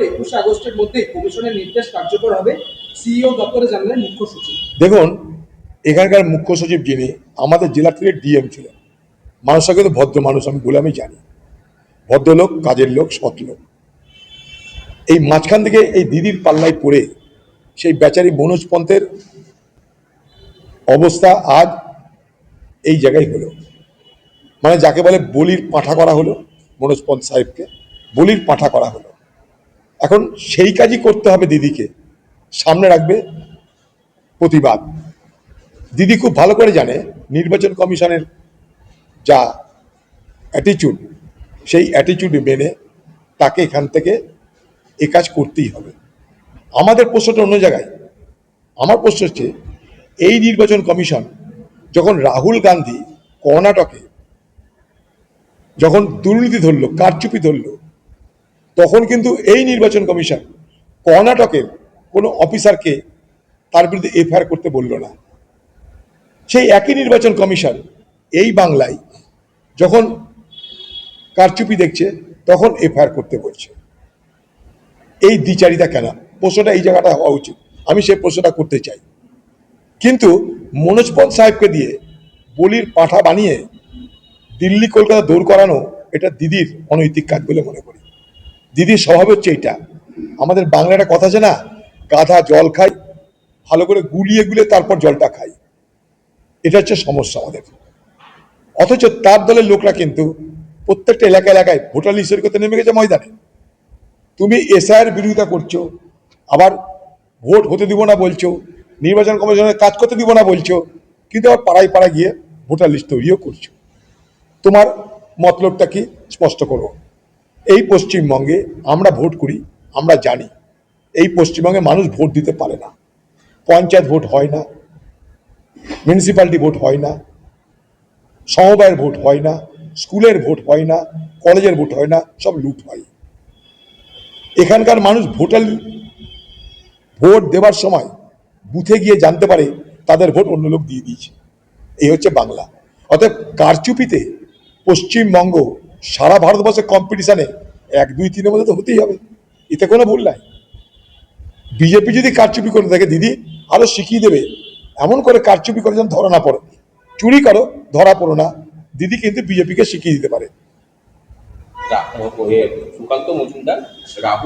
একুশে আগস্টের মধ্যে কমিশনের নির্দেশ কার্যকর হবে। সিইও দপ্তরে জানালেন মুখ্য সচিব। দেখুন, এখানকার মুখ্য সচিব যিনি, আমাদের জেলা থেকে ডিএম ছিলেন। মানুষটা কিন্তু ভদ্র মানুষ, আমি বলে আমি জানি। ভদ্রলোক, কাজের লোক, সৎ লোক। এই মাঝখান থেকে এই দিদির পাল্লায় পড়ে সেই বেচারি মনোজ পন্থের অবস্থা আজ এই জায়গায় হলো। মানে যাকে বলে বলির পাঠা করা হলো মনোজ পন্থ সাহেবকে, বলির পাঠা করা হলো। এখন সেই কাজই করতে হবে দিদিকে। সামনে রাখবে প্রতিবাদ। দিদি খুব ভালো করে জানে, নির্বাচন কমিশনের যা অ্যাটিচিউড সেই অ্যাটিচিউড মেনে তাকে এখান থেকে এ কাজ করতেই হবে। আমাদের প্রশ্নটা অন্য জায়গায়। আমার প্রশ্ন হচ্ছে, এই নির্বাচন কমিশন যখন রাহুল গান্ধী কর্ণাটকে যখন দুর্নীতি ধরলো, কারচুপি ধরলো তখন কিন্তু এই নির্বাচন কমিশন কর্ণাটকের কোনো অফিসারকে তার বিরুদ্ধে এফআইআর করতে বলল না। সেই একই নির্বাচন কমিশন এই বাংলায় যখন কারচুপি দেখছে, তখন এফআইআর করতে বলছে। এই দ্বিচারিতা কেন? প্রশ্নটা এই জায়গাটা হওয়া উচিত। আমি সেই প্রশ্নটা করতে চাই। কিন্তু মনোজ পল সাহেবকে দিয়ে বলির পাঠা বানিয়ে দিল্লি কলকাতা দৌড় করানো এটা দিদির অনৈতিক কাজ বলে মনে করি। দিদির স্বভাব হচ্ছে এটা আমাদের বাংলা একটা কথা আছে না, গাধা জল খাই, ভালো করে গুলিয়ে গুলিয়ে তারপর জলটা খাই। এটা হচ্ছে সমস্যা আমাদের। অথচ তার দলের লোকরা কিন্তু প্রত্যেকটা এলাকা এলাকায় ভোটার লিস্টের করতে নেমে গেছে ময়দানে। তুমি এসআইয়ের বিরোধিতা করছ, আবার ভোট হতে দিব না বলছো, নির্বাচন কমিশনের কাজ করতে দিব না বলছো, কিন্তু আবার পাড়ায় পাড়ায় গিয়ে ভোটার লিস্ট তৈরিও করছ। তোমার মতলবটা কি? স্পষ্ট করো। এই পশ্চিমবঙ্গে আমরা ভোট করি, আমরা জানি, এই পশ্চিমবঙ্গে মানুষ ভোট দিতে পারে না। পঞ্চায়েত ভোট হয় না মিউনিসিপ্যালিটি ভোট হয় না, সমবায়ের ভোট হয় না, স্কুলের ভোট হয় না, কলেজের ভোট হয় না, সব লুট হয়। এখানকার মানুষ ভোটার ভোট দেওয়ার সময় বুথে গিয়ে জানতে পারে তাদের ভোট অন্য লোক দিয়ে দিয়েছে। এই হচ্ছে বাংলা। অতএব কারচুপিতে পশ্চিমবঙ্গ সারা ভারতবর্ষের কম্পিটিশনে এক, দুই, তিনের মধ্যে তো হতেই হবে। এতে কোনো ভুল নাই। বিজেপি যদি কারচুপি করে থাকে, দিদি, আরও শিখিয়ে দেবে, এমন করে কারচুপি করে যেন ধরা না পড়ে। চুরি করো, ধরা পড়ো না। দিদি কিন্তু বিজেপিকে শিখিয়ে দিতে পারে। সুকান্ত মজুমদার, রাহুল